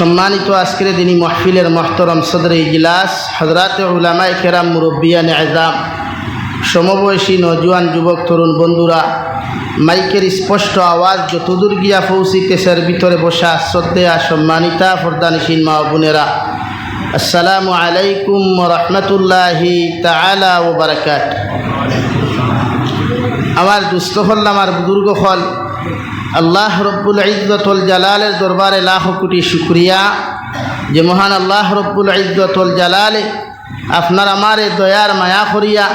সম্মানিত আজকের দিনী মহফিলের মহতরম সদর ইজলাস হজরত উলামাই কেরাম মুরব্বিয়ান আজাম সমবয়সী নজওয়ান যুবক, তরুণ বন্ধুরা, মাইকের স্পষ্ট আওয়াজ যতদূর গিয়া পৌঁছিতেছের ভিতরে বসা শ্রদ্ধেয়া সম্মানিতা ফরদানিসীন মা বোনেরা। আসসালামু আলাইকুম রহমতুল্লাহি তালা ও আমার দুস্থ হল, আমার বুজুর্গ হল আল্লাহ রব্বুল ইজ্জতুল জালালের দরবারে লাখ কোটি শুক্রিয়া যে মহান আল্লাহ রব্বুল ইজ্জতুল জালালে আপনার আমারে দয়ার মায়া করিয়া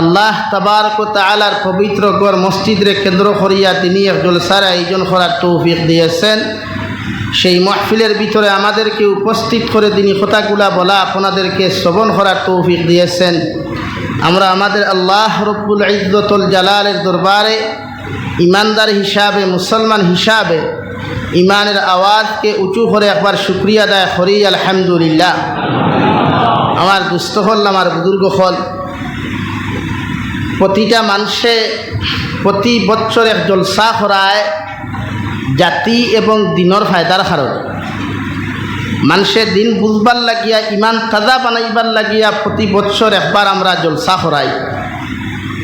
আল্লাহ তাবারক তালার পবিত্র গড় মসজিদরে কেন্দ্র করিয়া তিনি এক জলসার আয়োজন করার তৌফিক দিয়েছেন। সেই মহফিলের ভিতরে আমাদেরকে উপস্থিত করে তিনি কথাগুলা বলা আপনাদেরকে শ্রবণ করার তৌফিক দিয়েছেন। আমরা আমাদের আল্লাহ রব্বুল ইজ্জতুল জালালের দরবারে ইমানদার হিসাবে, মুসলমান হিসাবে ইমানের আওয়াজকে উঁচু করে একবার শুক্রিয়া দেয় হরি আলহামদুলিল্লাহ। আমার দুস্থ হল আমার বুজুর্গ হল প্রতিটা মানুষে প্রতি বছর এক জলসা করায় জাতি এবং দিনের ফায়দার কারণ মানুষের দিন বুঝবার লাগিয়া, ইমান তাজা বানাইবার লাগিয়া, প্রতি বছর একবার আমরা জলসা করাই।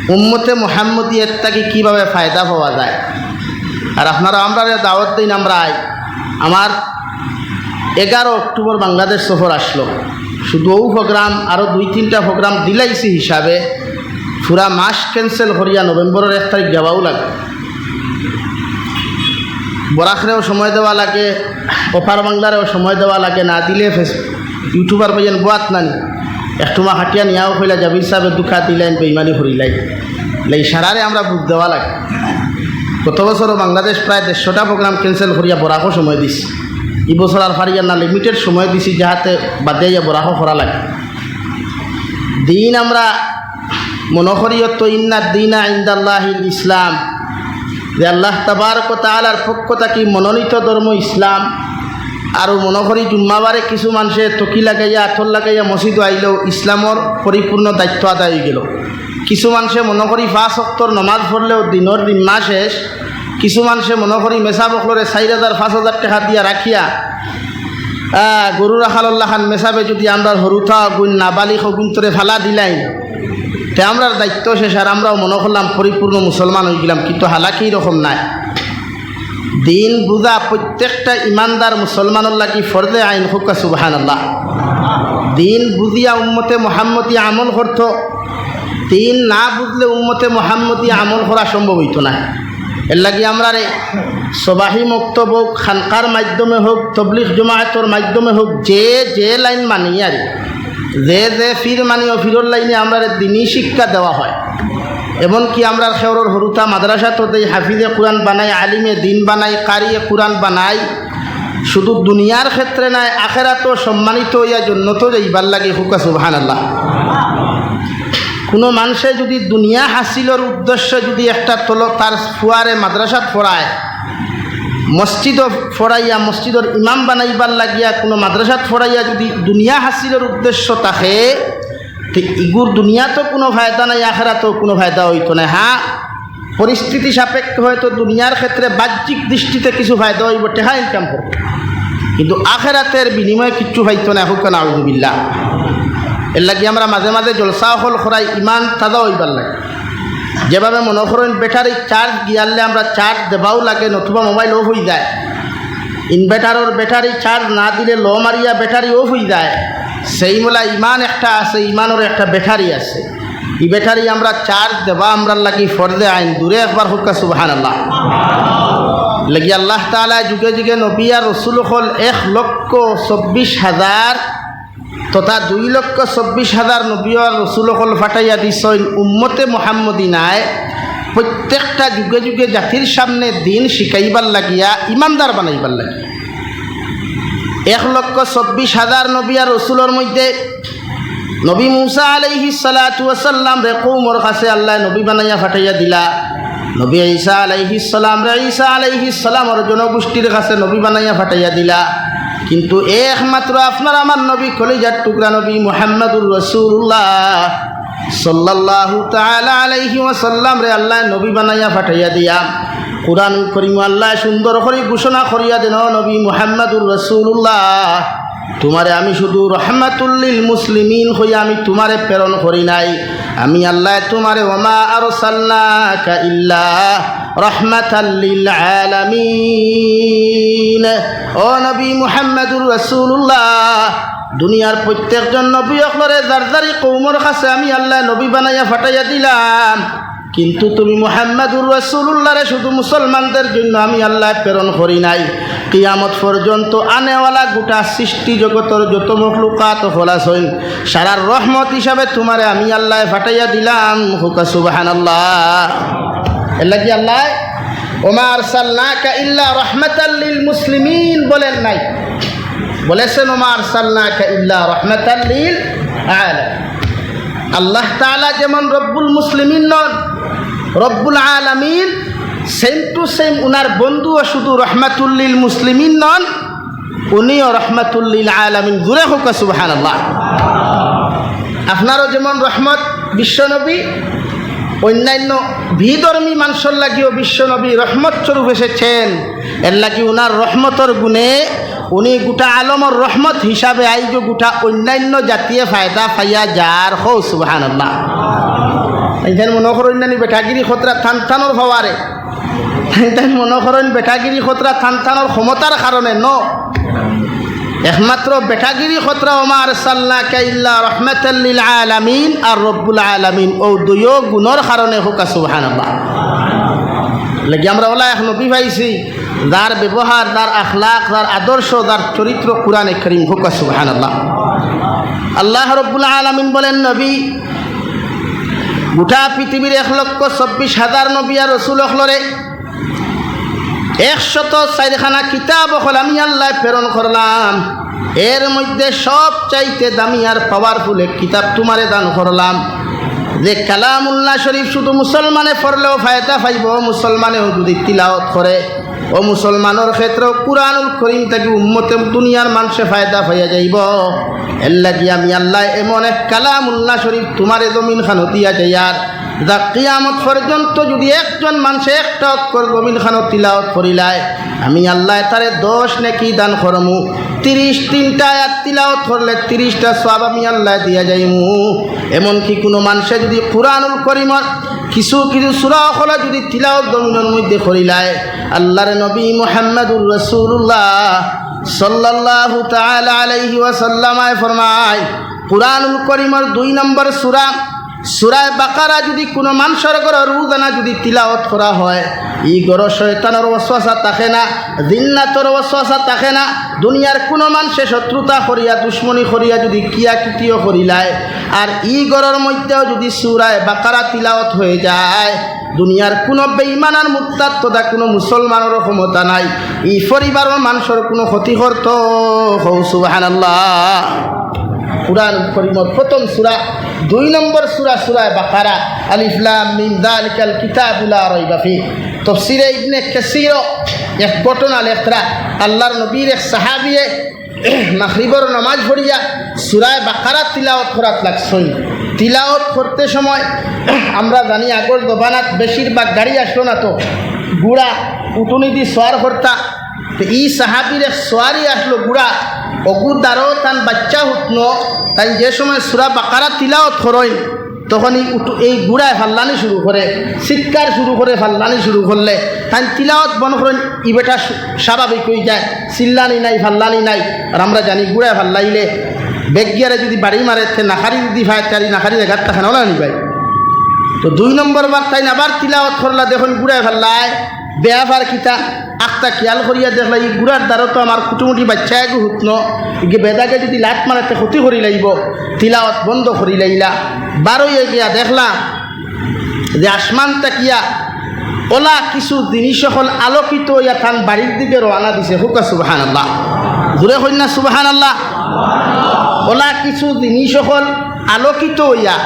উম্মতে মোহাম্মদী এর থেকে কীভাবে ফায়দা পাওয়া যায়? আর আপনারা, আমরা দাওয়াত দিন, আমরা আমার এগারো অক্টোবর বাংলাদেশ সফর আসলো। শুধু ও প্রোগ্রাম আরও দুই, তিনটা প্রোগ্রাম দিলাইছি হিসাবে। পুরা মাস ক্যান্সেল করিয়া নভেম্বরের এক তারিখ যাওয়াও লাগে। বরাখরেও সময় দেওয়া লাগে অফার বাংলারেও সময় দেওয়া লাগে। না দিলে ফেস ইউটিউবার পেয়েন বোয়াত নানি। একটুমা হাটিয়া নিয়াও হইলা জাবির সাহেব দুঃখা দিলেন, বেইমানি হরিলাই লাই সারারে আমরা বুঝ দেওয়া লাগে। গত বছরও বাংলাদেশ প্রায় দেড়শোটা প্রোগ্রাম ক্যান্সেল করিয়া বরাকও সময় দিছি। এই বছর আর ফারিয়া না লিমিটেড সময় দিছি, যাহাতে বাদে বরাকও করা লাগে। দিন আমরা মনকরিয়ত ইন্না দিনা ইন্দাল্লাহ ইসলাম। যে আল্লাহ তাবারক তালার পক্ষ থাকি মনোনীত ধর্ম ইসলাম। আর মনে করি, জুম্মাবারে কিছু মানুষে টকি লাগাইয়া আঠল লাগাইয়া মসজিদ আইলেও ইসলামর পরিপূর্ণ দায়িত্ব আদায় হয়ে গেল। কিছু মানুষে মনে করি, পাঁচ অক্টর নমাজ পড়লেও দিনের দিন মাস শেষ। কিছু মানুষে মনে করি মেসা বকলরে চার হাজার পাঁচ হাজার টাকা দিয়া রাখিয়া গরু রাখাল্লাহ খান মেসাবে যদি আমরা হরুথা গুণ নাবালিক গুণতরে ফালা দিলাই। তে আমরার দায়িত্ব শেষ আর আমরাও মনে করলাম পরিপূর্ণ মুসলমান হয়ে গেলাম, কিন্তু হালাকি রকম নাই। দিন বুঝা প্রত্যেকটা ইমানদার মুসলমানের লাগি ফরদে আইন হোক সুবাহান আল্লাহ দিন বুঝিয়া উম্মতে মোহাম্মতি আমল করত, দিন না বুঝলে উম্মতে মোহাম্মতি আমল করা সম্ভব হইত না। এর লাগি আমরা রে, সবাহি মক্তব হোক, খানকার মাধ্যমে হোক তবলিক জমায়েতর মাধ্যমে হোক, যে যে লাইন মানি আর যে যে ফির মানি ও ফিরর লাইনে আমরা দিনই শিক্ষা দেওয়া হয়। এমনকি আমরা খেওরের হরুতা মাদ্রাসা তো দেই হাফিজে কোরআন বানাই, আলিমে দিন বানাই, কারিয়ে কোরআন বানাই, শুধু দুনিয়ার ক্ষেত্রে নাই আখেরা তো সম্মানিত হইয়া জন্য তো যাইবার লাগে হুকা সুবাহান আল্লাহ কোনো মানুষে যদি দুনিয়া হাসিলের উদ্দেশ্য যদি একটা তল তার ফুয়ারে মাদ্রাসাত পড়ায় মসজিদ ফরাইয়া মসজিদর ইমাম বানাইবার লাগিয়া কোনো মাদ্রাসাত ফরাইয়া যদি দুনিয়া হাসিলের উদ্দেশ্য থাকে তো ইগুর দুনিয়া তো কোনো ফায়দা নাই আখেরা তো কোনো ফায়দা হইতো না। হ্যাঁ পরিস্থিতি সাপেক্ষে হয়তো দুনিয়ার ক্ষেত্রে বাহ্যিক দৃষ্টিতে কিছু ফায়দা হইব, টেহা ইনকাম করব। কিন্তু আখেরাতের বিনিময়ে কিচ্ছু ফাইতো না হুক না আউজুবিল্লা এর লাগি আমরা মাঝে মাঝে জলসা হল খরাই ইমান তাজা হইবার লাগে। যেভাবে মনে করেন ব্যাটারি চার্জ গিয়ারলে আমরা চার্জ দেবাও লাগে, নতুবা মোবাইল অফ হয়ে যায়। ইনভার্টারের ব্যাটারি চার্জ না দিলে লো মারিয়া ব্যাটারি অফ হয়ে যায়। সেই মোলা ইমান একটা আছে, ইমানের একটা ব্যাটারি আছে। এই ব্যাটারি আমরা চার্জ দেবা আমরা লাগি ফরদে আইন। দূরে একবার হুকা সুবাহান আল্লাহ লাগি আল্লাহ তালা যুগে যুগে নবিয়া রসুল হল এক লক্ষ চব্বিশ হাজার তথা দুই লক্ষ চব্বিশ হাজার নবীয় রসুল হল ফাটাইয়া দিছইন উম্মতে মোহাম্মদী নাই প্রত্যেকটা যুগে যুগে জাতির সামনে দিন শিখাইবার লাগিয়া, ইমানদার বানাইবার লাগিয়া। এক লক্ষ চব্বিশ হাজার নবী আর রসুলের মধ্যে নবী মুসা আলাইহি সালাতাম রে কৌমর কাছে আল্লাহ নবী বানাইয়া ফাটাইয়া দিলা। নবী ঈসা আলাইহি সালাম রে ঈসা আলাইহি সালামর জনগোষ্ঠীর কাছে নবী বানাইয়া ফাটাইয়া দিলা। কিন্তু একমাত্র আপনার আমার নবী কলিজার টুকরা নবী মোহাম্মদুর রসুল্লাহ সাল্লাল্লাহু তাআলা আলাইহি ওয়াসাল্লাম রে আল্লাহ নবী বানাইয়া ফাটাইয়া দিয়া। কোরআন করিম আল্লাহ সুন্দর করে ঘোষণা করিয়া দেন নবী মুহাম্মাদুর রসুল্লাহ তোমারে আমি শুধু রহমাতুল্লিল মুসলিমিন হইয়া আমি তোমারে প্রেরণ করি নাই। আমি আল্লাহ তোমারে ওমা আর সাল্লাকা ইল্লা রহমাতাল্লিল আলামিন। ও নবী মুহাম্মাদুর রসুল্লাহ দুনিয়ার প্রত্যেকজন নবী অকলরে যারি কৌমর কাছে আমি আল্লাহ নবী বানাইয়া ফাটাইয়া দিলাম। কিন্তু তুমি মুহাম্মাদুর রসুল্লাহরে শুধু মুসলমানদের জন্য আমি আল্লাহ প্রেরণ করি নাই। কিয়ামত পর্যন্ত আনেওয়ালা গোটা সৃষ্টি জগতর যত মখলুকাত হলাসইন সারার রহমত হিসাবে তোমারে আমি আল্লাহ ফাটাইয়া দিলাম। হুকা সুবাহান আল্লাহ এল্লা কি আল্লাহ ওমার সাল্লাকা ইল্লা রহমতাল্লিল মুসলিমিন বলেন নাই। বলেছেন ওমার সাল্লাকা ইল্লা রহমতাল্লিল আলামিন আল্লাহ তাআলা যেমন রব্বুল মুসলিমিন নন, রব্বুল আলামিন সেম টু সেম উনার বন্ধুও শুধু রহমাতুল্লিল মুসলিমিন নন, উনিও রহমাতুল্লিল আলামিন। জুড়ে হোক সুবাহান আল্লাহ আপনারও যেমন রহমত বিশ্বনবী, অন্যান্য বিধর্মী মানুষের লাগিও বিশ্বনবী রহমত স্বরূপ এসেছেন। এর লাগি উনার রহমতর গুণে উনি গোটা আলমর রহমত হিসাবে আইজ গোটা অন্যান্য জাতীয় ফায়দা ফাইয়া যার হো সুবাহান আল্লাহ এইখান মনে করেন নানি বেঠাগিরি খতরা থান থানোর হওয়ারে তাই মনে করেন বেঠাগিরি খতরা থান থানোর ক্ষমতার কারণে ন? একমাত্র বেটাগিরি খতরা ওমার সাল্লা কাইল্লা আলামিন আর রব্বুল আলামিন। ও দুয়ো গুণর কারণে হোকা সুবহান লাগি আমরা ওলা এক নবী পাইছি। যার ব্যবহার, যার আখলাক, যার আদর্শ, যার চরিত্র কোরআনে করিম হোকা সুবহান আল্লাহ আল্লাহ রব্বুল আলামিন বলেন, নবী, গোটা পৃথিবীর এক লক্ষ চব্বিশ হাজার নবী আর রসুল অখলরে একশত চারিখানা কিতাব হল আমি আল্লাহ প্রেরণ করলাম। এর মধ্যে সব চাইতে দামি আর পাওয়ারফুল এক কিতাব তোমারে দান করলাম। যে কালামুল্লাহ শরীফ শুধু মুসলমানে পড়লেও ফায়দা পাইব, মুসলমানেও যদি তিলাওত করে। ও মুসলমানের ক্ষেত্রেও কুরআনুল করিম থাকি উম্মতে দুনিয়ার মানুষে ফায়দা পাইয়া যাইব। এল্লা লাগি আমি আল্লাহ এমন এক কালামুল্লাহ শরীফ তোমারে জমিন খানো দিয়া যাইয়ার যা কিয়ামত পর্যন্ত যদি একজন মানুষে একটা অক্ষর জমিন খানো তিলাওত করিলায়, আমি আল্লাহ তারে দশ নাকি দান করমু। তিরিশ তিনটা আয়াত তিলাওত করলে তিরিশটা সব আমি আল্লাহ দিয়া যাইমু। এমনকি কোনো মানুষে যদি কোরআনুল করিমর কিছু কিছু সুরা খোলা যদি তিলাও দমিনের মধ্যে করিলায়, আল্লাহর নবী মোহাম্মদুর রসুল্লাহ সাল্লাহু তাআলা আলাইহি ওয়াসাল্লামায় ফরমায়, কুরআনুল করিমর দুই নম্বর সুরা, সুরায় বাকারা যদি কোনো মানুষের ঘর রুদানা যদি তিলাওয়াত করা হয় ই গর শয়তানের অশ্বাসা থাকে না, জিন্নাতর অশ্বাসা থাকে না, দুনিয়ার কোনো মানুষে শত্রুতা করিয়া, দুশ্মনী করিয়া যদি কিয়া কিটিও করিলায়, আর ই গরের মধ্যেও যদি সুরায় বাকারা তিলাওয়াত হয়ে যায়, দুনিয়ার কোনো বেইমানার মুক্তার তথা কোনো মুসলমানেরও ক্ষমতা নাই, ই পরিবারের মানুষের কোনো ক্ষতি করত হৌ সুবাহান কুরআন করিমর প্রথম সুরা, দুই নম্বর সুরা, সুরায় বাকারা আলিফলাম মিন দালিকাল কিতাবুলা রইবাফি তফসিরে ইবনে কাসির এক ঘটনা লেখরা আল্লাহর নবীর এক সাহাবিয়ে মাখরিবর নামাজ পড়িয়া সুরায় বাকারা তিলাওয়াত করাত লাগছই তিলাওত করতে সময় আমরা জানি আগর দোবানাত বেশিরভাগ গাড়ি আসলো না তো। গুড়া উটুনি দি সোয়ার করতা তো ই সাহাবির এক সোয়ারি আসলো গুড়া। অগু দ্বারও তান বাচ্চা হুটন। তাই যে সময় সুরা বাকারা তিলাওত করেন তখন এই উঠু এই গুড়ায় ফাল্লানি শুরু করে, চিৎকার শুরু করে ফাল্লানি শুরু করলে, তাই তিলাওয়াত বন করেন ই বেটা স্বাভাবিক হয়ে যায়, চিল্লানি নাই, ফাল্লানি নাই। আর আমরা জানি গুড়ায় ফাল্লাইলে বেগিয়ারে যদি বাড়ি মারে নাখারি যদি ভাই, তারি নাখারি এগার তাহলে ভাই? তো দুই নম্বর বার তাই আবার তিলাওয়াত করলা, দেখুন গুড়ায় ফাল্লায়। বেয়াফার কিতা আখটা খেয়াল করিয়া দেখলা ই গুড়ার দ্বারা তো আমার কুটুমুটি বাচ্চা একু হুতন। ইগে বেদাকে যদি লাট মারাতে ক্ষতি করি লাইব তিলাওয়াত বন্ধ করি লাইলা। বারোই গিয়া দেখলা যে আসমান তাকিয়া ওলা কিছু জিনিস সকল আলোকিত ইয়া থান বাড়ির দিকে রওনা দিছে। হুকা সুবাহান আল্লাহ জোরে কন্যা সুবাহান আল্লাহ ওলা কিছু জিনিস সকল আলোকিত ইয়া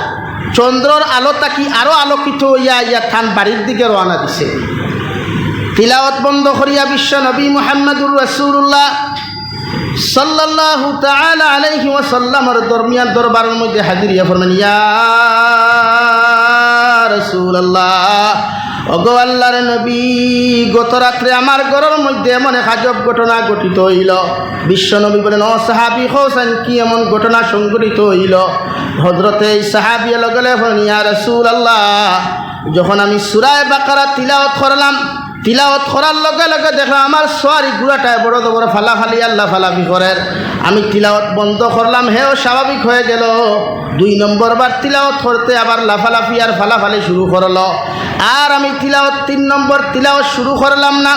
চন্দ্রর আলো তাকি আরও আলোকিত ইয়া ইয়া থান বাড়ির দিকে রওনা দিছে। তিলাওয়াত বন্ধ করিয়া বিশ্ব নবী মুহাম্মদুর রসুল্লাহ সাল্লাল্লাহু তাআলা আলাইহি ওয়াসাল্লামের দরমিয়ান দরবারের মধ্যে হাজির ইয়া ফরমান ইয়া রাসূলুল্লাহ ও অগো আল্লাহর নবী, গত রাত্রে আমার ঘরের মধ্যে এমন এক আজব ঘটনা ঘটিত হইল। বিশ্ব নবী বলেন, ও সাহাবি হোসেন, কি এমন ঘটনা সংঘটিত হইল? হজরতে এই সাহাবি লগলে ইয়া রসুল আল্লাহ যখন আমি সুরায় বাকারা তিলাওয়াত করলাম তিলাওয়াত করার লগে লগে দেখলাম আমার সোয়ারি গুড়াটায় বড় বড় ফালাফালি আল্লাহ ফালাফি করেন। আমি তিলাওয়াত বন্ধ করলাম, হেও স্বাভাবিক হয়ে গেল। দুই নম্বর বার তিলাওয়াত করতে আবার লাফালাফি আর ফালাফালি শুরু করল। আর আমি তিলাওয়াত, তিন নম্বর তিলাওয়াত শুরু করলাম না।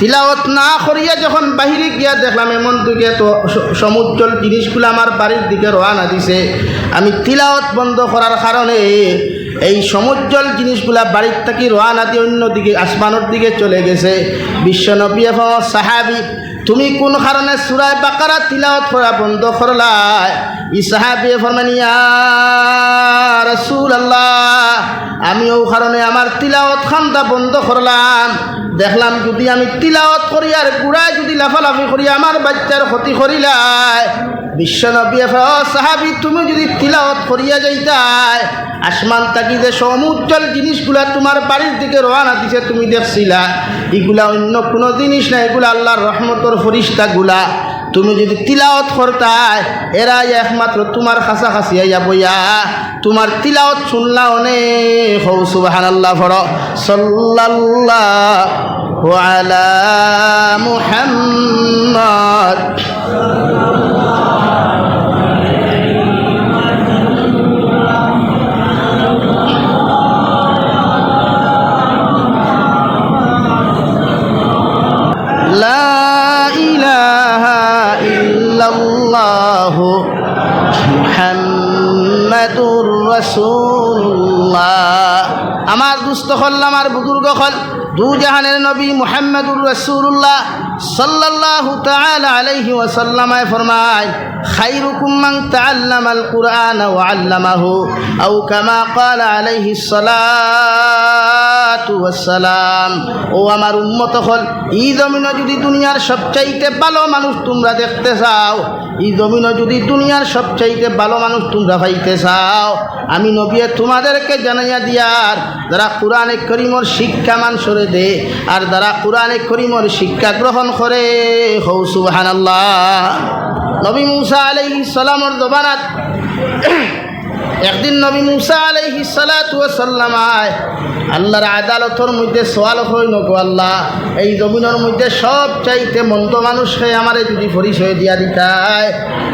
তিলাওয়াত না করিয়া যখন বাহিরে গিয়া দেখলাম, এমন দিকে তো সমুজ্জ্বল জিনিসগুলো আমার বাড়ির দিকে রওনা দিছে। আমি তিলাওয়াত বন্ধ করার কারণে এই সমুজ্জ্বল জিনিসগুলা বাড়ির থেকে রওনা দিয়ে অন্যদিকে আসমানোর দিকে চলে গেছে। বিশ্বনবী এবং সাহাবি, তুমি কোন কারণে সুরায় বাকারা তিলাওয়াত করা বন্ধ করলাই ই সাহাবি ফরমানিয়া রসুল আল্লাহ আমি ও কারণে আমার তিলাওয়াত খান্দা বন্ধ করলাম। দেখলাম যদি আমি তিলাওয়াত করি আর গুড়ায় যদি লাফালাফি করি, আমার বাচ্চার ক্ষতি করিলাই বিশ্বনবী সাহাবি, তুমি যদি তিলাওয়াত করিয়া যাইতাই আসমান তাকি যে সমুজ্জ্বল জিনিসগুলা তোমার বাড়ির দিকে রওনা দিছে, তুমি দেখছিলা। এগুলা অন্য কোনো জিনিস না, এগুলা আল্লাহর রহমতর ফরিস্তাগুলা। তুমি যদি তিলাওত করতাই এরাই একমাত্র তোমার খাসা আইয়া বইয়া, তোমার তিলাওত শুনলা অনেক হৌ সুবাহান আল্লাহ ভর সাল্লাল্লাহু আলা মুহাম্মদ। রসুল্লাহ। আমার দুস্থ হল, আমার বুজুর্গ হল। দু জাহানের নবী মোহাম্মদুর রসুল্লাহ সাল্লাল্লাহু তাআলা ওসাল্লামায় ফরমায় আল্লামাহু আলাইহি ও হল যদি দুনিয়ার সবচাইতে ভালো মানুষ তোমরা দেখতে চাও এই জমিনে যদি দুনিয়ার সবচাইতে ভালো মানুষ তোমরা পাইতে চাও, আমি নবিয়ে তোমাদেরকে জানাইয়া দিয়ার যারা কোরআনে করিমর শিক্ষা মানসরে দে, আর যারা কোরআনে করিমর শিক্ষা গ্রহণ করে, হৌ সুবাহান নবী মুসা আলাই সালামর জবানাত একদিন নবী মুসা আলাইহি সালাতু সাল্লামায় আল্লাহর আদালতর মধ্যে সোয়াল হইল গো আল্লাহ, এই জমিনের মধ্যে সব চাইতে মন্দ মানুষকে আমারে যদি পরিচয় দিয়া দিতায়,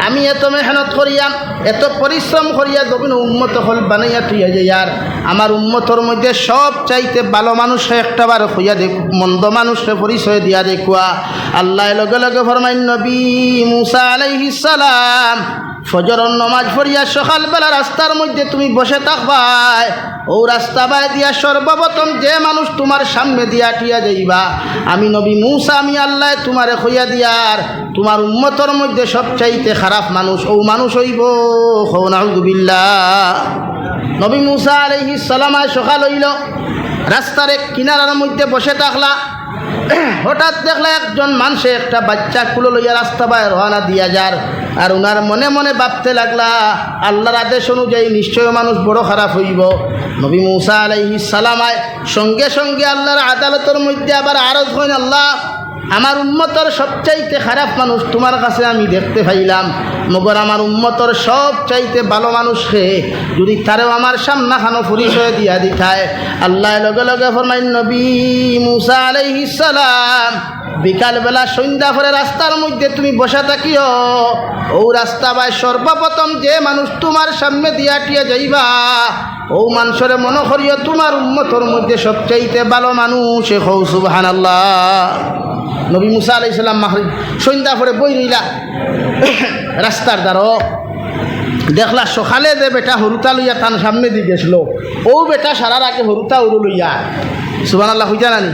আমি এত মেহনত করিয়া, এত পরিশ্রম করিয়া জমিন উন্মত হল বানাইয়া তুইয়া যে আর আমার উন্মতর মধ্যে সব চাইতে ভালো মানুষে একটাবার হইয়া দেখ মন্দ মানুষকে পরিচয় দিয়া দেখুয়া আল্লাহ লগে লগে ফরমাইন, নবী মুসা আলাইহিস সালাম ফজরন নমাজ পড়িয়া সকালবেলা রাস্তার মধ্যে তুমি বসে থাকবাই ও রাস্তা বাই দিয়া সর্বপ্রথম যে মানুষ তোমার সামনে দিয়া টিয়া যাইবা। আমি নবী মুসা, আমি আল্লাহ তোমারে খইয়া দিয়ার তোমার উন্মতর মধ্যে সবচাইতে খারাপ মানুষ ও মানুষ হইব। হৌনাউদুবিল্লা নবী মুসা আলহি সালামায় সকাল হইল। রাস্তার এক কিনারার মধ্যে বসে থাকলা। হঠাৎ দেখলা একজন মানুষে একটা বাচ্চা কুলো লইয়া রাস্তা বায় রওনা দিয়া যার। আর ওনার মনে মনে ভাবতে লাগলা, আল্লাহর আদেশ অনুযায়ী নিশ্চয় মানুষ বড় খারাপ হইব। নবী মুসা আলাইহি সালামায় সঙ্গে সঙ্গে আল্লাহর আদালতের মধ্যে আবার আরজ হইন আল্লাহ আমার উন্মতর সবচাইতে খারাপ মানুষ তোমার কাছে আমি দেখতে পাইলাম। মগর আমার উন্মতর সব চাইতে ভালো মানুষকে যদি তারেও আমার সামনাখানো পরিচয় দিয়া দিঠায় আল্লাহ লগে লগে ফরমাইন, নবী মুসা আলাইহিস সালাম, বিকালবেলা সন্ধ্যা পরে রাস্তার মধ্যে তুমি বসে থাকিও। ও রাস্তা বাই সর্বপ্রথম যে মানুষ তোমার সামনে দিয়া টিয়া যাইবা, ও মানুষরে মনে করিও তোমার উন্মতর মধ্যে সবচাইতে ভালো মানুষ এ আল্লাহ নবী মুসা আলাইসাল্লাম মাহরি সন্ধ্যা পরে বই রইলা রাস্তার দ্বারো দেখলা সকালে যে বেটা হরুতা লইয়া তার সামনে দিয়ে গেছিল, ও বেটা সারার আগে হরুতা উড়ু লইয়া। সুবান আল্লাহ হইতা নানি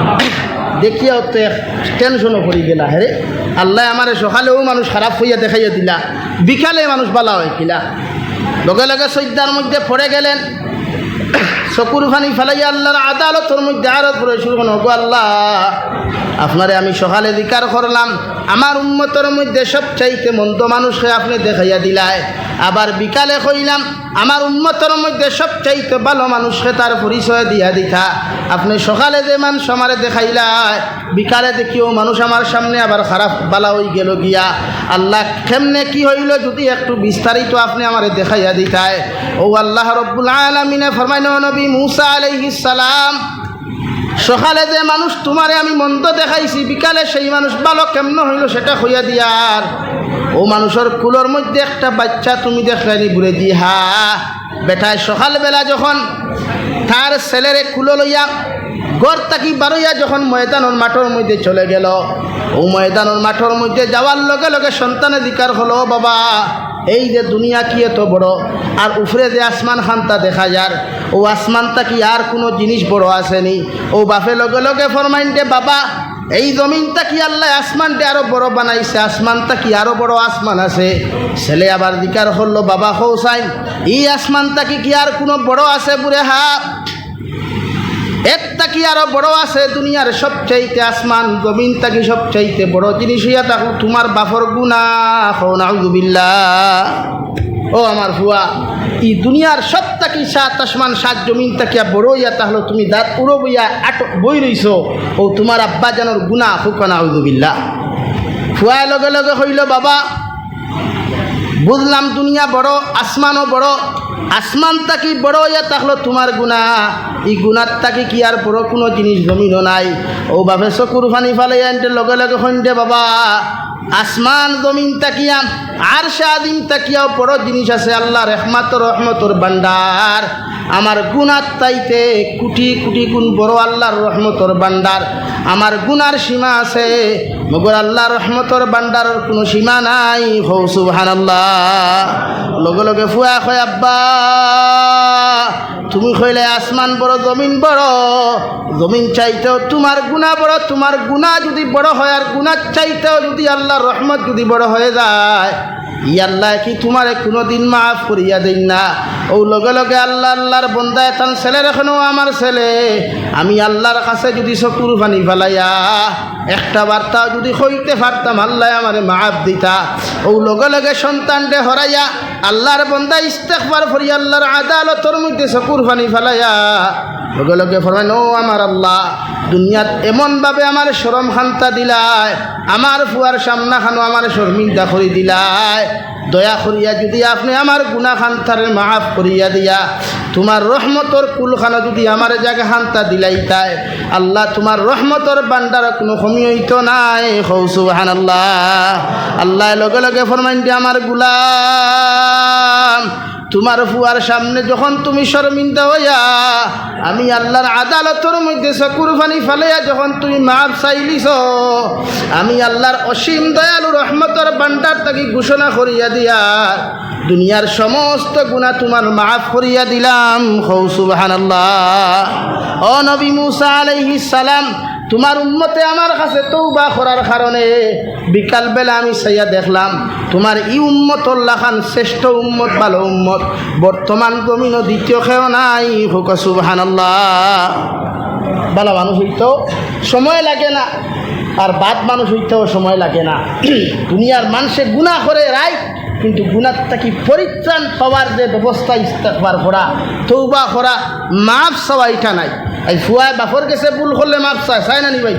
দেখিয়া তো টেনশনও পড়ি গেলা হ্যাঁ আল্লাহ আমার সকালেও মানুষ খারাপ হইয়া দেখাইয়া দিলা, বিকালে মানুষ বালা হয় কিলা লগে লগে সৈদ্যার মধ্যে পড়ে গেলেন চকুর ফানি ফেলাইয়া আল্লাহর আদালতর মধ্যে আরও পড়ে শুরু গো আল্লাহ, আপনারে আমি সকালে দিকার করলাম। আমার উন্মতর মধ্যে সবচাইতে মন্দ মানুষকে আপনি দেখাইয়া দিলায় আবার বিকালে কইলাম, আমার উন্মতর মধ্যে সবচাইতে ভালো মানুষকে তার পরিচয় দিয়া দিতা। আপনি সকালে যে মানুষ আমারে দেখাইলাই, বিকালে দেখিও মানুষ আমার সামনে আবার খারাপ বালা হয়ে গেল গিয়া। আল্লাহ, কেমনে কি হইল যদি একটু বিস্তারিত আপনি আমারে দেখাইয়া দিতায়। ও আল্লাহ রব্বুল আলমিনে নবী মুসা আলাইহিস সালাম? সকালে যে মানুষ তোমারে আমি মন্দ দেখাইছি, বিকালে সেই মানুষ ভালো কেমন হইল সেটা হইয়া দিয়ার ও মানুষের কুলোর মধ্যে একটা বাচ্চা তুমি দেখলানি বুড়ে দি হা বেটায় সকালবেলা যখন তার ছেলেরে কুলো লইয়া গড় তাকি বারইয়া যখন ময়দানোর মাঠের মধ্যে চলে গেল, ও ময়দানোর মাঠের মধ্যে যাওয়ার লগে লগে সন্তানের দিকার হলো বাবা এই যে দুনিয়া কি এত বড়? আর উফরে যে আসমান খান্তা দেখা যার, ও আসমানটা কি আর কোনো জিনিস বড় আসেনি? ও বাপে লগে লগে ফরমাইনটে, বাবা, এই জমিনটা কি আল্লাহ আসমানটা আরও বড় বানাইছে? আসমানটা কি আরও বড় আসমান আছে? ছেলে আবার দিকার হলো বাবা হৌসাইন এই আসমানটা কি কি আর কোনো বড় আছে বুড়ে হা একটা তাকি আরও বড় আছে দুনিয়ার সবচাইতে আসমান জমিন তাকি সবচাইতে বড় জিনিস হইয়া থাকুক তোমার বাফর গুণা নাউজুবিল্লা ও আমার ফুয়া ই দুনিয়ার সব তাকি সাত আসমান, সাত জমিন তাকিয়া বড় হইয়া তাহলে তুমি দাঁত উড়ো বইয়া আটক বই রইছ? ও তোমার আব্বা জানোর গুণা ফুকা নাউজুবিল্লা ফুয়ায় লগে লগে হইল বাবা, বুঝলাম দুনিয়া বড়, আসমানও বড় আসমান তাকি বড় ইয়া তাহলে তোমার গুণা। ই গুণার তাকি কি আর বড় কোনো জিনিস জমিনও নাই। ও বাপে চকুর ফানি ফালে আনতে লগে লগে সন্ধ্যে বাবা। আসমান জমিন তাকিয়া আর সাদিম তাকিয়াও বড় জিনিস আছে। আল্লাহ রহমাত রহমতর বান্ডার আমার গুণার তাইতে কোটি কোটি গুণ বড় আল্লাহর রহমতর বান্ডার আমার গুনার সীমা আছে। মগর আল্লাহ রহমতর বান্ডার কোনো সীমা নাই। হৌ সুবহান লগে লগে ফুয়া হয় আব্বা, তুমি কইলে আসমান বড়, জমিন বড়। জমিন চাইতেও তোমার গুণা বড়, তোমার গুণা যদি বড় হয়, আর গুণার চাইতেও যদি আল্লাহর রহমত যদি বড় হয়ে যায় ই আল্লাহ কি তোমারে কোনোদিন মাফ করিয়া দিন না? ও লগে লগে আল্লাহ, আল্লাহর বন্দা এতান ছেলের এখনও আমার ছেলে। আমি আল্লাহর কাছে যদি চকুর পানি ফেলাইয়া, একটা বার্তা যদি হইতে পারতাম, আল্লাহ আমারে মাফ দিতা। ও লগে লগে সন্তানটে হরাইয়া, আল্লাহর বন্দা ইস্তেকবার ফরি আল্লাহর আদালতর মধ্যে চকুর পানি ফেলাইয়া লগে লগে ফরমাইন ও আমার আল্লাহ, দুনিয়াত এমনভাবে আমার সরম খান্তা দিলায় আমার ফুয়ার সামনা খানো আমার শর্মিন্দা করে দিলায় দয়া করিয়া যদি আপনি আমার গুনা খান্তারে মাফ করিয়া দিয়া, তোমার রহমতর কুলখানা যদি আমার জায়গা খান্তা দিলাইতায়, আল্লাহ তোমার রহমতর বান্ডার কোনো কমি নাই। হৌসু হান আল্লাহ আল্লাহ লগে লগে ফরমাইন যে আমার গুলাম তোমার ফুয়ার সামনে যখন তুমি শর্মিন্দা হইয়া, আমি আল্লাহর আদালতের মধ্যে চকুর ফানি ফালাইয়া যখন তুমি মাপ চাইলিছ, আমি আল্লাহর অসীম দয়ালু রহমতর বান্ডার তাকে ঘোষণা করিয়া দিয়া দুনিয়ার সমস্ত গুণা তোমার মাফ করিয়া দিলাম। হৌ সুবাহান ও নবী মুসা সালাম তোমার উম্মতে আমার কাছে তৌবা করার কারণে বিকালবেলা আমি সাইয়া দেখলাম, তোমার ই উম্মতর লাখান শ্রেষ্ঠ উম্মত, ভালো উম্মত। বর্তমান জমিন দ্বিতীয় খেয়েও নাই, হুক, সুবহানাল্লাহ। ভালো মানুষ হইতেও সময় লাগে না। আর বাদ মানুষ হইতেও সময় লাগে না। দুনিয়ার মানুষে গুণা করে রায় কিন্তু গুণার থাকি পরিত্রাণ পাওয়ার যে ব্যবস্থা ইস্তেকবার করা তৌবা করা মাপ এটা নাই। এই ফুয়ায় বাপর কাছে ভুল করলে মাপ চায় চায় না নি ভাই?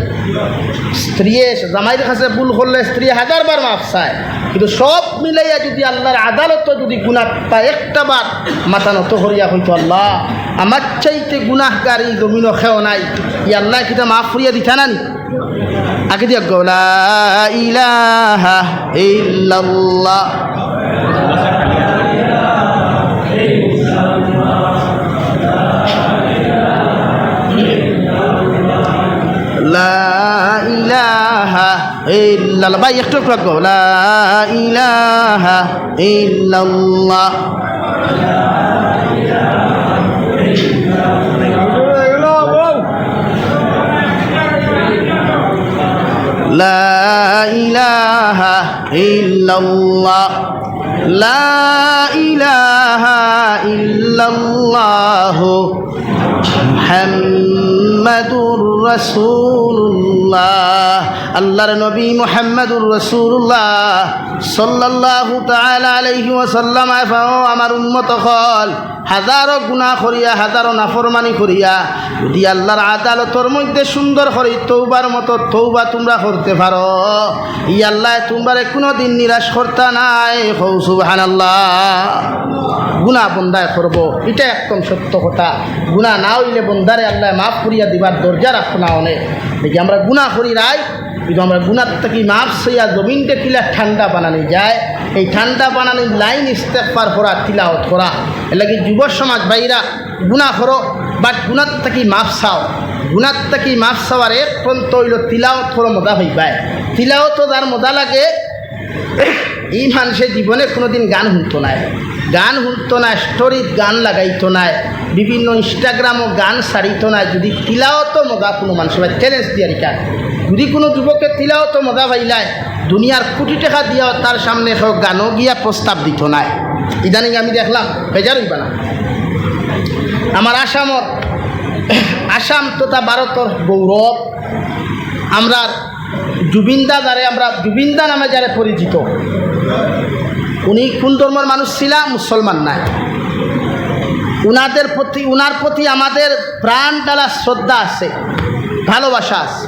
স্ত্রী জামাইয়ের কাছে ভুল করলে স্ত্রী হাজারবার মাপ চায়। কিন্তু সব মিলাইয়া যদি আল্লাহর আদালত যদি গুণা পায়, একটা বার মাথা নত করিয়া হইতো আল্লাহ, আমার চাইতে গুনাহগারি জমিন খেও নাই। ই আল্লাহ কিটা মাফ করিয়া দিতা না নি? আগে দিয়া গলা ইলাহা ইল্লাল্লাহ। ইল্লাল্লাহ ভাই একটু একটু রাখবো লা ইলাহা ইল্লাল্লাহ লা ইলাহা ইল্লাল্লাহ লা ইলাহা ইল্লাল্লাহ মুহাম্মাদুর রাসূলুল্লাহ আল্লাহর নবী মোহাম্মদুর রসুল্লাহ আমার হল হাজারো করিয়া, হাজারো নাফরমানি করিয়া, যদি আল্লাহর আদালতর মধ্যে সুন্দর করি তৌবার মতো তৌবা তোমরা করতে পারো। ই আল্লাহ তোমরা কোনো দিন নিরাশ করতা নাই। হৌ সুবহানাল্লাহ। গুণা বন্দায় করব। এটা একদম সত্য কথা। গুণা না হইলে বন্দারে আল্লাহ মাফ করিয়া দিবার দরজা রাখো না অনেক। দেখি আমরা গুণা করি নাই। কিন্তু আমরা গুণার থেকে মাফ সইয়া জমিনকে কিলা ঠান্ডা বানানি যায়। এই ঠান্ডা বানানি লাইন ইস্তেফার করা তিলাওত করা। এলাকি যুব সমাজ ভাইরা গুণা করো বাট গুণার থেকে মাফ চাও? গুণার থেকে মাফ চাওয়ার এক পর্যন্ত হইল তিলাওত করো মজা হইবায়। তিলাওত যার মজা লাগে এই মানুষের জীবনে কোনোদিন গান শুনতো নাই। গান শুনতো না স্টোরিত গান লাগাইতো নাই, বিভিন্ন ইনস্টাগ্রামও গান সারিত নাই। যদি তিলাওতো মজা কোনো মানুষ ভাই, চ্যালেঞ্জ দিয়ার কাজ যদি কোনো যুবকে তিলাওতো মজা পাইলায় দুনিয়ার কোটি টাকা দিয়াও তার সামনে সব গানও গিয়া প্রস্তাব দিত নাই। ইদানিং আমি দেখলাম, বেজার হইবা না। আমার আসামত, আসাম তথা ভারতর গৌরব আমরা জুবিনদা যারে আমরা, জুবিনদা নামে যারা পরিচিত, উনি কোন ধর্মের মানুষ ছিলা, মুসলমান নাই। উনাদের প্রতি, উনার প্রতি আমাদের প্রাণ ডালা শ্রদ্ধা আছে, ভালোবাসা আছে।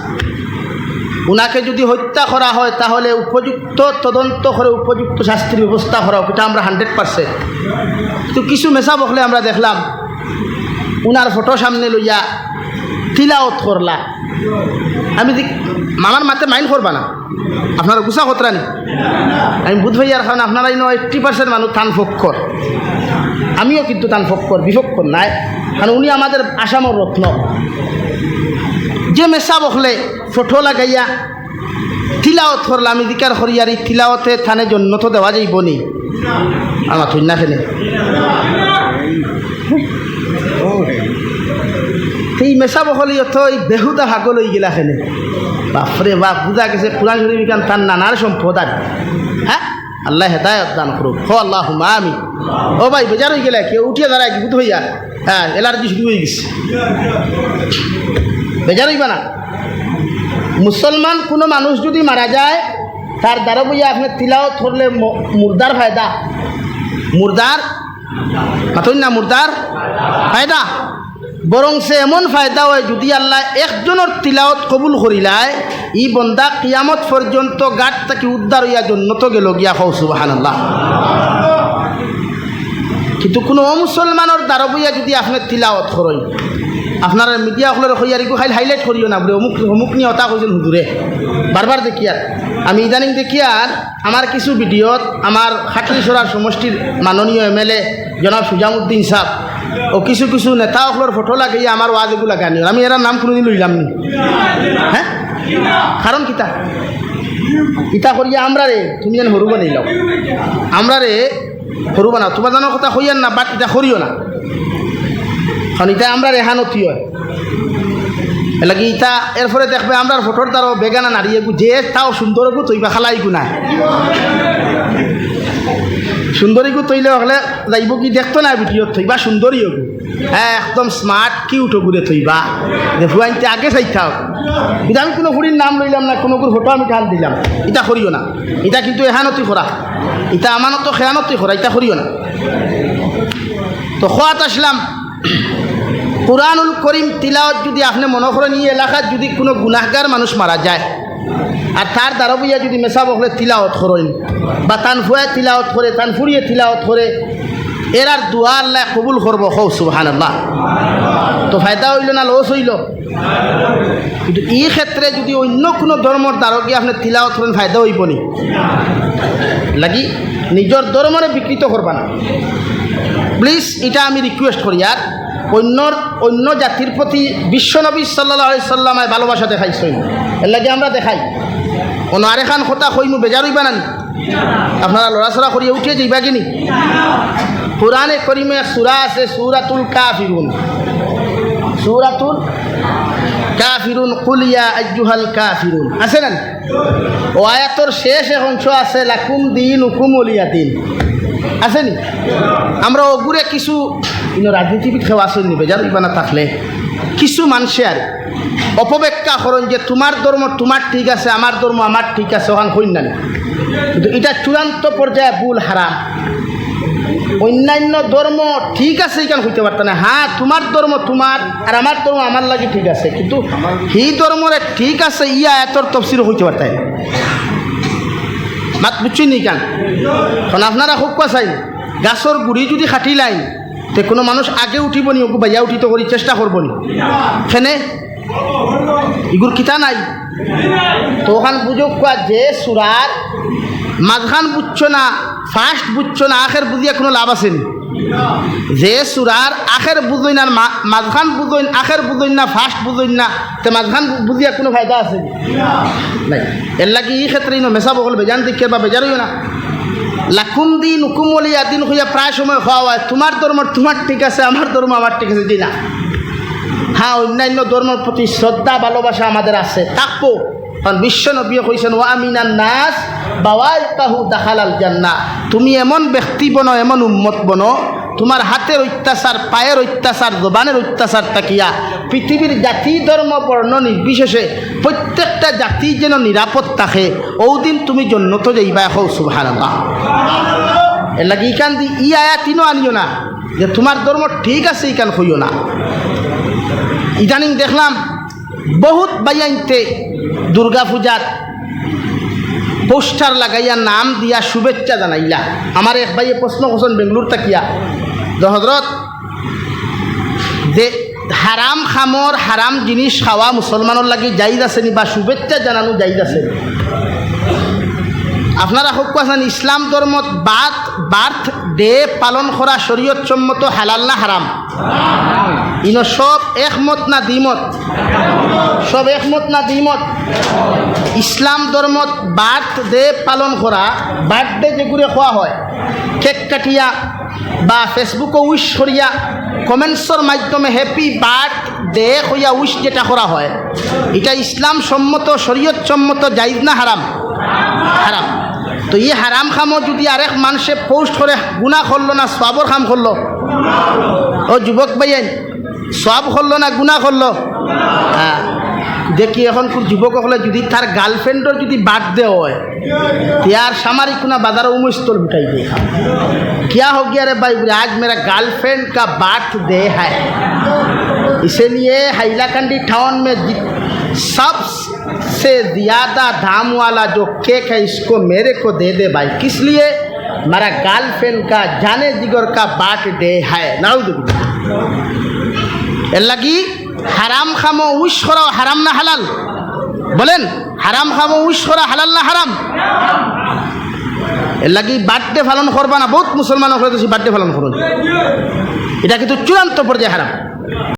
উনাকে যদি হত্যা করা হয়, তাহলে উপযুক্ত তদন্ত করে উপযুক্ত শাস্তির ব্যবস্থা করা এটা আমরা হান্ড্রেড পারসেন্ট। কিন্তু কিছু মেশা বকলে আমরা দেখলাম, উনার ফটো সামনে লইয়া তিলাওত করলা। আমি মামার মাতে মাইন্ড করবা না। আপনারা গুছা কতরানি আমি বুধ ভাইয়ার কারণে আপনারা ইনো এইট্টি পার্সেন্ট মানুষ টান ফক্কর আমিও কিন্তু টান ফক্কর বিফক্কর নাই। কারণ উনি আমাদের আসামের রত্ন। যে মেশা বকলে ফটো লাগাইয়া তিলাওত করলা, আমি দিকার হরিয়ার তিলাওতে থানে জন্য তো দেওয়া যাইব নি। আমার থই না খেলে সেই মেশা বকলি অত এই বেহুদা ভাগ লই গেলা খেলে বাপরে বাপ বুঝা গেছে কোরআন শরীফ কান তার নানার সম্পদ আর হ্যাঁ আল্লাহ হেদায়ত দান করুক হো আল্লাহ আমি ও ভাই বেজার হয়ে গেলে কেউ উঠিয়ে দাঁড়ায় বুধ হইয়া হ্যাঁ এলার্জি শুরু হয়ে গেছে। বেজার হইবা না? মুসলমান কোনো মানুষ যদি মারা যায় তার দ্বারা বইয়া আপনি তিলাও ধরলে মুর্দার ফায়দা মুর্দার মাথুন না মুর্দার ফায়দা বরং সে এমন ফায়দা হয়, যদি আল্লাহ একজনের তিলাওত কবুল করিলায়, ই বন্দা কিয়ামত পর্যন্ত গাট তাকে উদ্ধার হইয়া জন্নত গেল গিয়া হৌ সুবাহান আল্লাহ কিন্তু কোনো মুসলমানের দ্বারা বইয়া যদি আপনি তিলাওত করেন, আপনার মিডিয়া সকলের হইয়ারিকো খাইল হাইলাইট করিও না, বলে অমুক অমুক নিয়ে হতা কৈছিল হুজুরে। বারবার দেখি আর। আমি ইদানিং দেখি আর, আমার কিছু ভিডিওত আমার খাটলিছড়ার সমষ্টির মাননীয় এম এল এ জনাব সুজামুদ্দিন সাহ ও কিছু কিছু নেতা সকলের ফটো লাগাইয়া আমার ওয়াজ এগুলা গানি আমি এরা নাম কোনোদিন লইলাম নি হ্যাঁ কারণ কিতা? ইটা করিয়া আমরা রে তুমি যেন সরু বানাই লও আমরা রে সরু বানাও। তোমার জানার কথা হইয়ার না, বাট এটা করিও না। কারণ ইটা আমরা রেহানতি হয়। এলাকি ইটা এরপরে দেখবে আমরা ফটোর দ্বারা বেগানা নাড়িয়ে যে তাও সুন্দরকু তৈবা খালাইকু না সুন্দরীকু তৈলে হলে যাইব কি দেখতো না ভিডিও থইবা, সুন্দরী হবু। হ্যাঁ একদম স্মার্ট কিউট ঘুরে থইবা। আনতে আগে চাইতাও কিন্তু আমি কোনো ফুড়ির নাম লইলাম না, কোনো ফটো আমি টান দিলাম। এটা করিও না। এটা কিন্তু এহানতি করা এটা আমানত খেয়ানতি করা এটা করিও না। তো খোয়াত আসলাম। কোরআনুল করিম তিলাওয়াত যদি আপনি মনে করেন, এই এলাকার যদি কোনো গুনাহগার মানুষ মারা যায় আর তার দ্বারা বইয়া যদি মেশা বকলে তিলাওয়াত করেন, বা তান ফুয়া তিলাওয়াত করে, তান ফুরিয়ে তিলাওয়াত করে, এর আর দুয়া আল্লাহ কবুল করব। হৌ সুবাহান আল্লাহ তো ফায়দা হইল না, লস হইল? কিন্তু এই ক্ষেত্রে যদি অন্য কোনো ধর্মর দ্বারা গিয়ে আপনি তিলাওয়াত করেন, ফায়দা হইব নি লাগি নিজের ধর্মরে বিকৃত করবা না। প্লিজ এটা আমি রিকোয়েস্ট করি, আর অন্যর, অন্য জাতির প্রতি বিশ্বনবী সাল্লাহ সাল্লামায় ভালোবাসা দেখাইছই এর লাগে আমরা দেখাই। কোনো আরেখান কথা কইমু বেজার হইবা নানি আপনারা লড়াচড়া করিয়ে উঠিয়ে যাইবা কিনি? কোরআনে করিমে সুরা আছে, সুরাতুল কাফিরুন। সুরাতুল কাফিরুন কুলিয়া আজ্জুহাল কাফিরুন। আছে না ও আয়াতর শেষ অংশ আছে, লাকুম দিন হুকুম অলিয়া দিন। আছে নি? আমরা ওগুরে কিছু কিন্তু রাজনীতিবিদ খেওয়া আসেন নিবে যার ইবানা থাকলে। কিছু মানুষে আর অপব্যাখ্যা করেন যে, তোমার ধর্ম তোমার ঠিক আছে, আমার ধর্ম আমার ঠিক আছে ওখান না কিন্তু এটা চূড়ান্ত পর্যায়ে ভুল, হারাম। অন্যান্য ধর্ম ঠিক আছে এখানে হইতে পারত না। হ্যাঁ তোমার ধর্ম তোমার, আর আমার ধর্ম আমার লাগে ঠিক আছে, কিন্তু এই ধর্মরে ঠিক আছে, ইয়া এতর তফসির হইতে পারত মাত বুঝছি নি কেন? কারণ আপনারা খুব চাই, গাছর গুড়ি যদি খাটি লাইন তে কোনো মানুষ আগে উঠিব নি ওকে বাইয়া উঠিত করি চেষ্টা করব নি। ফেনে? ইগুর কিতা নাই? তো ওখান বুঝো যে সুরার মাঝখান বুঝছ না, ফার্স্ট বুঝছ না, আখের বুঝিয়া কোনো লাভ আছেনি যে সুরার আখের বুঝইন আর মা- মাঝখান বুঝইন, আখের বুঝইন না, ফার্স্ট বুঝইন না, তে মাঝখান বুঝিয়া কোনো ফায়দা আছে নি? নাই। এর লাগি এই ক্ষেত্রে ইনো মেশা বকল বেজান দিকে বা বেজার হইও না। লাকুম দিন হুকুমলিয়া দিন হইয়া প্রায় সময় খাওয়া হয়। তোমার ধর্ম তোমার ঠিক আছে, আমার ধর্ম আমার ঠিক আছে, দিনা। হ্যাঁ অন্যান্য ধর্মের প্রতি শ্রদ্ধা, ভালোবাসা আমাদের আছে। থাকব। কারণ বিশ্ব নবী কইছেন, ওয়া আমিনান নাস বাওয়াই তাহু দাখালাল জান্না তুমি এমন ব্যক্তি বনো, এমন উন্মত বনো তোমার হাতের অত্যাচার, পায়ের অত্যাচার, জবানের অত্যাচার তাকিয়া পৃথিবীর জাতি ধর্ম বর্ণ নির্বিশেষে প্রত্যেকটা জাতি যেন নিরাপদ থাকে, ওদিন তুমি জন্নত যাইবা এখন সুভান এর লাগে ইকান দি ই আয়া তিনও আনিও না, যে তোমার ধর্ম ঠিক আছে ইকান হইও না। ইদানিং দেখলাম, বহুত বাইয়াইতে দুর্গা পূজার পোস্টার লাগাইয়া নাম দিয়া শুভেচ্ছা জানাইলা আমার এক ভাইয়ে প্রশ্ন করছেন বেঙ্গলোর তাকিয়া হজরত, যে হারাম খামর, হারাম জিনিস খাওয়া মুসলমানের লাগে যাইজ আছে নি বা শুভেচ্ছা জানানো যাইজ আছে? আপনারা হোক আছেন ইসলাম ধর্মত বাত বার্থ ডে পালন করা শরীয়ত সম্মত হালাল না হারাম? ইন সব একমত না দ্বিমত? সব একমত না দ্বিমত? ইসলাম ধর্মত বার্থ ডে পালন করা বার্থডে যেগুলো খোয়া হয়। কেক কাটিয়া বা ফেসবুকে উইশ করিয়া কমেন্টসর মাধ্যমে হ্যাপি বার্থ ডে হইয়া উইশ যেটা করা হয়। এটা ইসলাম সম্মত, শরীয়ত সম্মত জাইজ না হারাম? হারাম। তো এই হারাম খামো যদি আরেক মানুষে পোস্ট করে গুণা করলো না সবর খাম করলো ও যুবক ভাইয়েন সব করলো না গুণা করলো হ্যাঁ দেখি এখন কোন যুবক হলে যদি তার গার্লফ্রেন্ডর যদি বার্থডে হয় त्यार सामारी कुना बाजार उमुस तोल मिठाई देखा क्या हो गया रे भाई बोले, आज मेरा गर्लफ्रेंड का बर्थडे है इसलिए हाइलाकंडी टाउन में जि- सबसे ज़्यादा दाम वाला जो केक है इसको मेरे को दे दे भाई किस लिए मेरा गर्लफ्रेंड का जाने जिगर का बर्थडे है नाउजुबिल्लाह এর লাগি হারাম খামো উইশ করা হারাম না হালাল বলেন হারাম খামো উইশ করা হালাল না হারাম এর লাগি বার্থডে পালন করবা না বহুত মুসলমান বার্থডে পালন করুন এটা কিন্তু চূড়ান্ত পর্যায়ে হারাম